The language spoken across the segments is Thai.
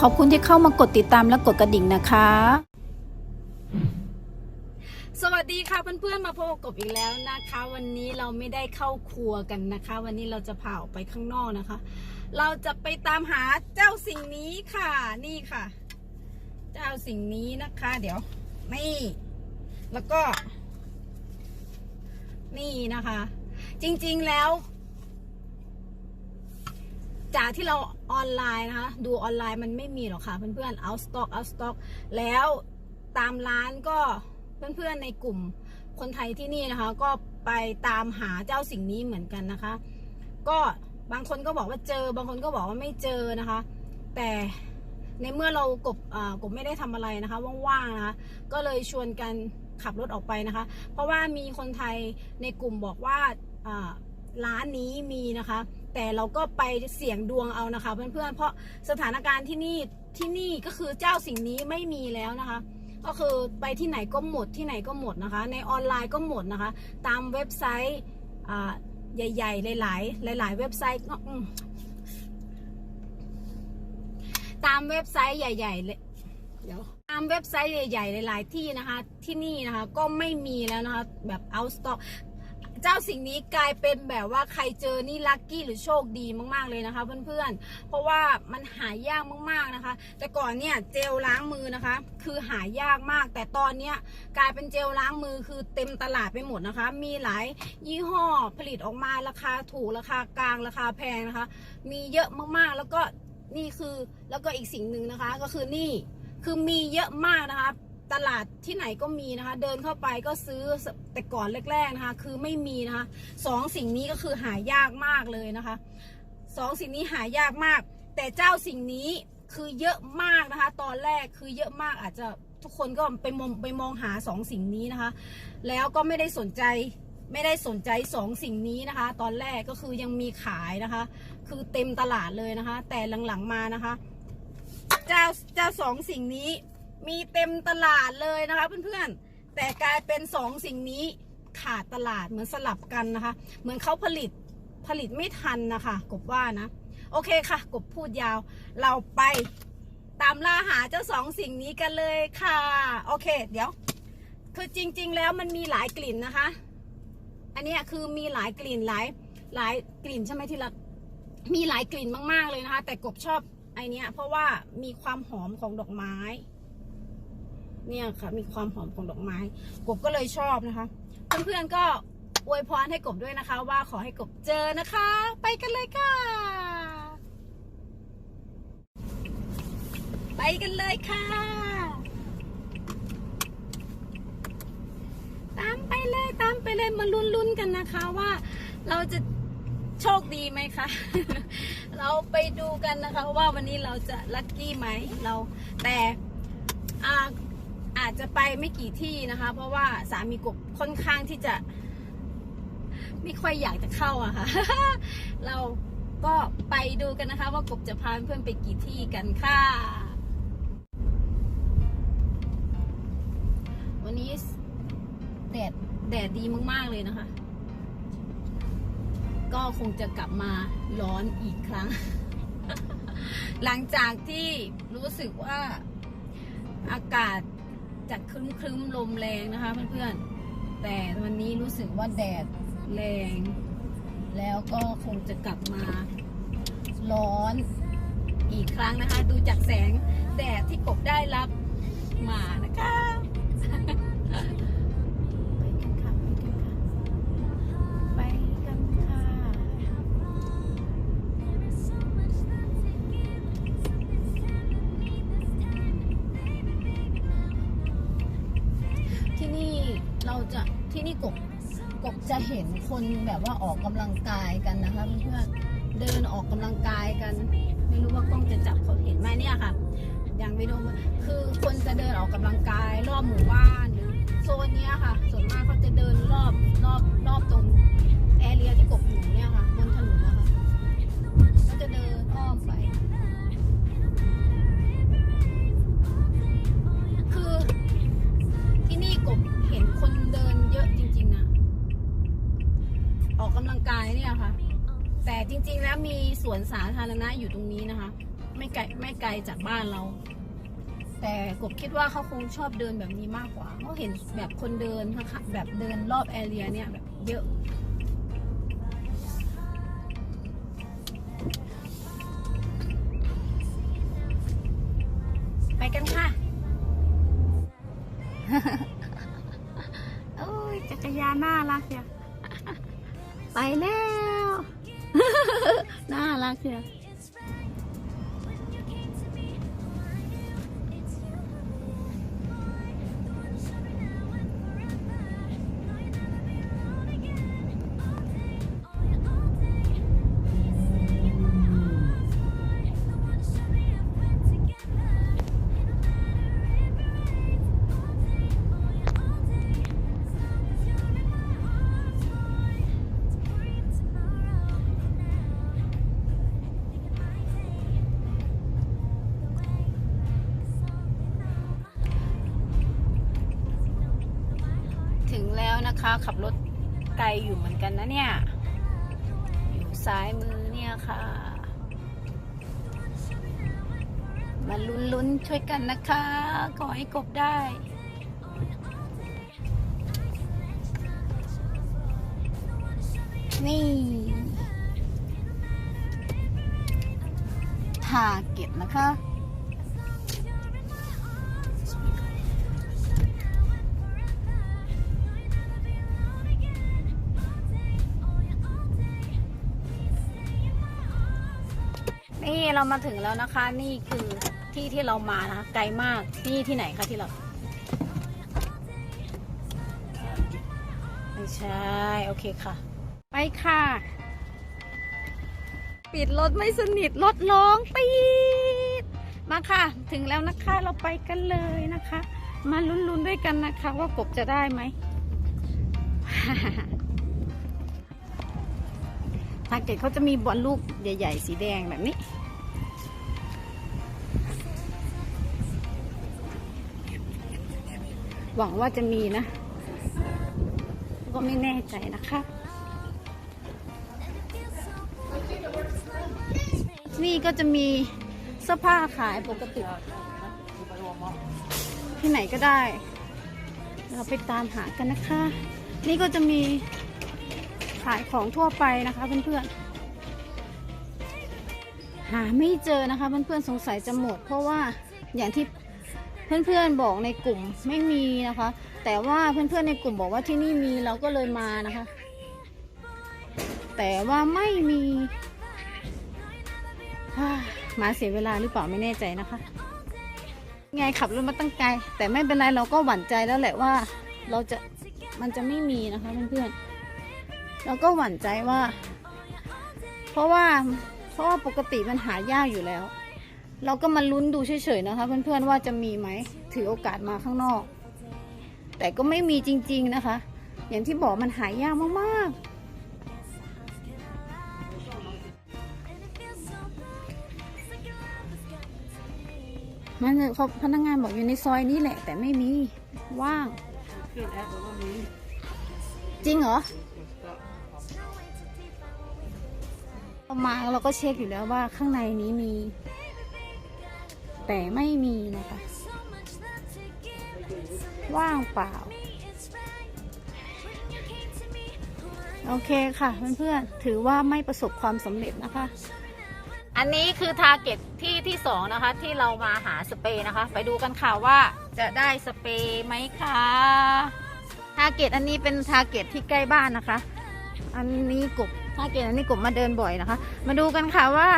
ขอบคุณที่เข้ามากดติดตามและกดกระดิ่งนะคะ สวัสดีค่ะเพื่อนๆมาพบกับอีกแล้วนะคะ วันนี้เราไม่ได้เข้าครัวกันนะคะ วันนี้เราจะพาออกไปข้างนอกนะคะ เราจะไปตามหาเจ้าสิ่งนี้ค่ะ นี่ค่ะ เจ้าสิ่งนี้นะคะ เดี๋ยว นี่ แล้วก็ นี่นะคะ จริงๆแล้ว จากที่เราออนไลน์นะคะ ดูออนไลน์มันไม่มีหรอกค่ะเพื่อนๆ out stock out stock แล้วตามร้านก็เพื่อนๆในกลุ่มคนไทยที่นี่นะคะ ก็ไปตามหาเจ้าสิ่งนี้เหมือนกันนะคะ ก็บางคนก็บอกว่าเจอ บางคนก็บอกว่าไม่เจอนะคะ แต่ในเมื่อเรากบกบไม่ได้ทำอะไรนะคะว่างๆนะคะก็เลยชวนกันขับรถออกไปนะคะ เพราะว่ามีคนไทยในกลุ่มบอกว่าร้านนี้มีนะคะ แต่เราก็ไปเสี่ยงดวงเอานะคะ เพื่อนๆ เพราะสถานการณ์ที่นี่ที่นี่ก็คือเจ้าสิ่งนี้ไม่มีแล้วนะคะ ก็คือไปที่ไหนก็หมดที่ไหนก็หมดนะคะ ในออนไลน์ก็หมดนะคะ ตามเว็บไซต์ใหญ่ ๆ หลาย ๆ หลาย ๆ เว็บไซต์ก็ตามเว็บไซต์ใหญ่ๆเลยเดี๋ยวตามเว็บไซต์ใหญ่ๆหลาย ๆ ที่นะคะ ที่นี่นะคะ ก็ไม่มีแล้วนะคะ แบบ out stock เจ้าสิ่งนี้กลายเป็นแบบว่าใครเจอนี่ลัคกี้หรือโชคดีมากๆเลยนะคะ เพื่อนๆ เพราะว่ามันหายากมากๆนะคะ แต่ก่อนเนี่ยเจลล้างมือนะคะ คือหายากมาก แต่ตอนเนี้ยกลายเป็นเจลล้างมือคือเต็มตลาดไปหมดนะคะ มีหลายยี่ห้อผลิตออกมาราคาถูกราคากลางราคาแพงนะคะ มีเยอะมากๆแล้วก็นี่คือแล้วก็อีกสิ่งหนึ่งนะคะ ก็คือนี่คือมีเยอะมากนะคะ ตลาดที่ไหนก็มีนะคะ เดินเข้าไปก็ซื้อแต่ก่อนแรกๆนะคะ คือไม่มีนะคะสองสิ่งนี้ก็คือหายากมากเลยนะคะสองสิ่งนี้หายากมาก แต่เจ้าสิ่งนี้คือเยอะมากนะคะ ตอนแรกคือเยอะมากอาจจะทุกคนก็ไปมองไปมองหาสองสิ่งนี้นะคะ แล้วก็ไม่ได้สนใจไม่ได้สนใจสองสิ่งนี้นะคะ ตอนแรกก็คือยังมีขายนะคะ คือเต็มตลาดเลยนะคะ แต่หลังๆมานะคะ เจ้าเจ้าสองสิ่งนี้ มีเต็มตลาดเลยนะคะเพื่อนๆ แต่กลายเป็นสองสิ่งนี้ขาดตลาดเหมือนสลับกันนะคะ เหมือนเขาผลิตผลิตไม่ทันนะคะ กบว่านะ โอเคค่ะ กบพูดยาว เราไปตามล่าหาเจ้าสองสิ่งนี้กันเลยค่ะ โอเค เดี๋ยว คือจริง ๆ แล้วมันมีหลายกลิ่นนะคะ อันนี้คือมีหลายกลิ่นหลายหลายกลิ่นใช่ไหมที่รักมีหลายกลิ่นมากๆเลยนะคะ แต่กบชอบไอเนี้ยเพราะว่ามีความหอมของดอกไม้ เนี่ยค่ะ มีความหอมของดอกไม้ กบก็เลยชอบนะคะ เพื่อนๆก็อวยพรให้กบด้วยนะคะ ว่าขอให้กบเจอนะคะ ไปกันเลยค่ะ ไปกันเลยค่ะ ตามไปเลยตามไปเลยมาลุ้นๆกันนะคะว่าเราจะโชคดีไหมคะ เราไปดูกันนะคะว่าวันนี้เราจะลัคกี้ไหมเราแต่อาอา จจะไปไม่กี่ที่นะคะ เพราะว่าสามีกบค่อนข้างที่จะ ไม่ค่อยอยากจะเข้าอะค่ะ เราก็ไปดูกันนะคะ ว่ากบจะพาเพื่อนไปกี่ที่กันค่ะ วันนี้แดดแดดดีมาก ๆ เลยนะคะ ก็คงจะกลับมาร้อนอีกครั้ง หลังจากที่รู้สึกว่าอากาศ จะครึ้มครึ้มลมแรงนะคะเพื่อนๆ แต่วันนี้รู้สึกว่าแดดแรง แล้วก็คงจะกลับมาร้อนอีกครั้งนะคะ ดูจากแสงแดดที่กบได้รับมานะคะ จะเห็นคนแบบว่าออกกำลังกายกันนะคะเพื่อนๆเดินออกกำลังกายกัน ไม่รู้ว่ากล้องจะจับเขาเห็นไหมเนี่ยค่ะ อย่างไปดูคือคนจะเดินออกกำลังกาย รอบหมู่บ้านหรือโซนเนี้ยค่ะ ส่วนมากเขาจะเดินรอบรอบรอบตรงแอเรียที่กบอยู่เนี่ยค่ะบนถนนนะคะก็จะเดินอ้อมไป ริง ๆ แล้วมีสวนสาธารณะอยู่ตรงนี้นะคะ ไม่ไกลไม่ไกลจากบ้านเรา แต่กบคิดว่าเขาคงชอบเดินแบบนี้มากกว่าเขาเห็นแบบคนเดินค่ะแบบเดินรอบแอเรียเนี่ยแบบเยอะไปกันค่ะโอ้ยจักรยานน่ารักเชียไปแล้ว น่า ขับรถไกลอยู่เหมือนกันนะเนี่ย อยู่ซ้ายมือเนี่ยค่ะ มาลุ้นๆช่วยกันนะคะ ขอให้กบได้นี่ทาเก็ตนะคะ เรามาถึงแล้วนะคะ นี่คือที่ที่เรามานะคะไกลมากที่ที่ไหนคะที่เราไม่ใช่โอเคค่ะ ไปค่ะ ปิดรถไม่สนิทรถร้องปีดมาค่ะ ถึงแล้วนะคะเราไปกันเลยนะคะ มาลุ้นๆด้วยกันนะคะ ว่ากบจะได้ไหมทาร์เกตเขาจะมีบอลลูกใหญ่ ๆ สีแดงแบบนี้ หวังว่าจะมีนะ ก็ไม่แน่ใจนะคะนี่ก็จะมีเสื้อผ้าขายปกติ ที่ไหนก็ได้ เราไปตามหากันนะคะ นี่ก็จะมีขายของทั่วไปนะคะเพื่อนๆหาไม่เจอนะคะเพื่อนๆสงสัยจะหมด เพราะว่าอย่างที่ เพื่อนๆบอกในกลุ่มไม่มีนะคะ แต่ว่าเพื่อนๆในกลุ่มบอกว่าที่นี่มีเราก็เลยมานะคะ แต่ว่าไม่มีมาเสียเวลาหรือเปล่าไม่แน่ใจนะคะ ไงขับรถมาตั้งไกล แต่ไม่เป็นไรเราก็หวั่นใจแล้วแหละว่า เราจะมันจะไม่มีนะคะเพื่อนๆเราก็หวั่นใจว่า เพราะว่าเพราะว่าปกติมันหายากอยู่แล้ว เราก็มาลุ้นดูเฉยๆนะคะ เพื่อนๆว่าจะมีไหมถือโอกาสมาข้างนอก แต่ก็ไม่มีจริง ๆนะคะ อย่างที่บอกมันหายยากมากๆมันเขาพนักงานบอกอยู่ในซอยนี้แหละ แต่ไม่มีว่างจริงเหรอเรามาเราก็เช็คอยู่แล้วว่าข้างในนี้มี แต่ไม่มีนะคะ ว่างเปล่า โอเคค่ะเพื่อนๆ ถือว่าไม่ประสบความสำเร็จนะคะ อันนี้คือทาร์เก็ตที่ที่สองนะคะ ที่เรามาหาสเปรย์นะคะ ไปดูกันค่ะว่าจะได้สเปรย์ไหมคะทาร์เก็ตอันนี้เป็นทาร์เก็ตที่ใกล้บ้านนะคะ อันนี้กบทาร์เก็ตอันนี้กบมาเดินบ่อยนะคะ มาดูกันค่ะว่า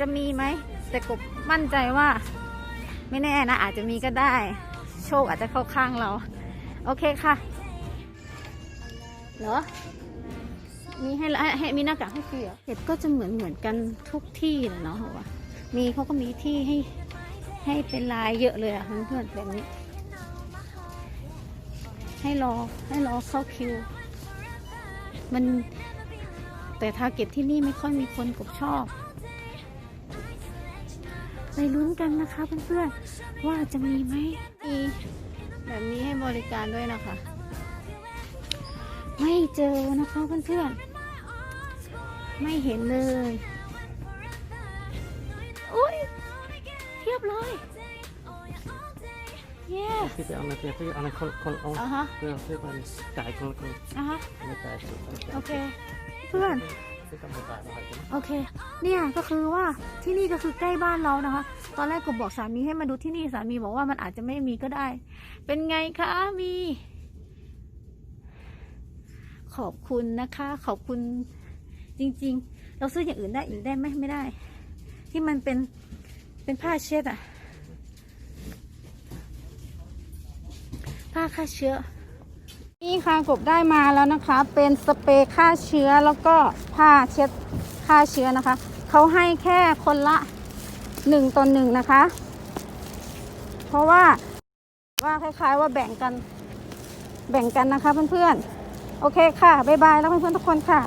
จะมีไหม แต่กบมั่นใจว่า ไม่แน่นะ อาจจะมีก็ได้ โชคอาจจะเข้าข้างเรา โอเคค่ะ เหรอ มีให้ให้มีหน้ากากให้ฟรีเหรอเห็ดก็จะเหมือนเหมือนกันทุกที่เลยเนาะว่ามีเขาก็มีที่ให้ให้เป็นลายเยอะเลยอะเพื่อนๆแบบนี้ ให้รอให้รอเข้าคิว มันแต่ทาร์เก็ตที่นี่ไม่ค่อยมีคนกบชอบ ไปลุ้นกันนะคะเพื่อนๆว่าจะมีไหมมีแบบนี้ให้บริการด้วยนะคะ ไม่เจอนะคะเพื่อนๆไม่เห็นเลยอุ้ยบเลยเย้พี่ไปเอาอะไรพี่เอาอะไรคนคนเอาอะฮะเพื่อเพื่อมันจ่ายคนละคนอะฮะไม่จ่ายคนละคนจ่ายโอเคเพื่อน ไม่ต้องมาจ่ายอะไรกันโอเค เนี่ยก็คือว่าที่นี่ก็คือใกล้บ้านเรานะคะ ตอนแรกกูบอกสามีให้มาดูที่นี่สามีบอกว่ามันอาจจะไม่มีก็ได้ เป็นไงคะมี ขอบคุณนะคะ ขอบคุณจริง ๆ เราซื้ออย่างอื่นได้อีกได้ไหมไม่ได้ ที่มันเป็นเป็นผ้าเช็ดอะผ้าฆ่าเชื้อ นี่ค่ะกบได้มาแล้วนะคะ เป็นสเปรย์ฆ่าเชื้อแล้วก็ผ้าเช็ดฆ่าเชื้อนะคะ เขาให้แค่คนละหนึ่งต่อหนึ่งนะคะ เพราะว่าว่าคล้าย ๆ ว่าแบ่งกันแบ่งกันนะคะเพื่อนๆ โอเคค่ะ บ๊ายบายแล้วเพื่อนๆทุกคนค่ะ